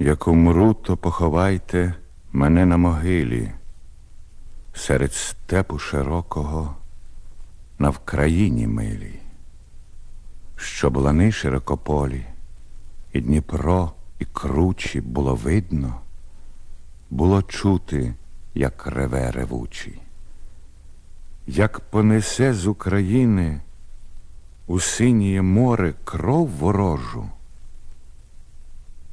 Як умру, то поховайте мене на могилі, серед степу широкого, на Вкраїні милій, щоб лани широкополі, і Дніпро, і кручі було видно, було чути, як реве ревучий. Як понесе з України у синє море кров ворожу,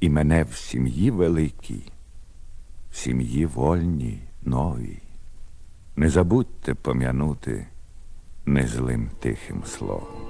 І мене в сім'ї великій, в сім'ї вольній, новій. Не забудьте пом'янути незлим тихим словом.